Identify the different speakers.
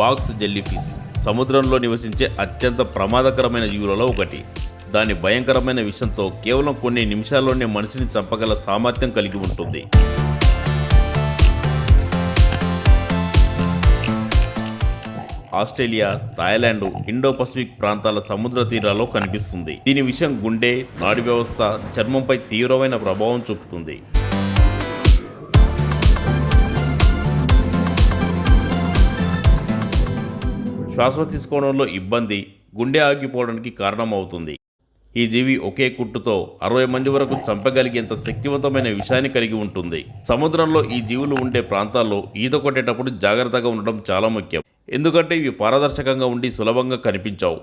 Speaker 1: Box jellyfish సముద్రంలో నివసించే అత్యంత ప్రమాదకరమైన జీవులలో ఒకటి. దాని భయంకరమైన విషంతో కేవలం కొన్ని నిమిషాల్లోనే మనిషిని చంపగల సామర్థ్యం కలిగి ఉంటుంది. ఆస్ట్రేలియా థాయిలాండ్ ఇండో పసిఫిక్ ప్రాంతాల సముద్ర తీరాల్లో కనిపిస్తుంది. దీని విషయం గుండె నాడి వ్యవస్థ చర్మంపై తీవ్రమైన ప్రభావం చూపుతుంది. శ్వాస తీసుకోవడంలో ఇబ్బంది గుండె ఆగిపోవడానికి కారణమవుతుంది. ఈ జీవి ఒకే కుట్టుతో అరవై మంది వరకు చంపగలిగేంత శక్తివంతమైన విషాన్ని కలిగి ఉంటుంది. సముద్రంలో ఈ జీవులు ఉండే ప్రాంతాల్లో ఈత కొట్టేటప్పుడు జాగ్రత్తగా ఉండడం చాలా ముఖ్యం. ఎందుకంటే ఇవి పారదర్శకంగా ఉండి సులభంగా కనిపించవు.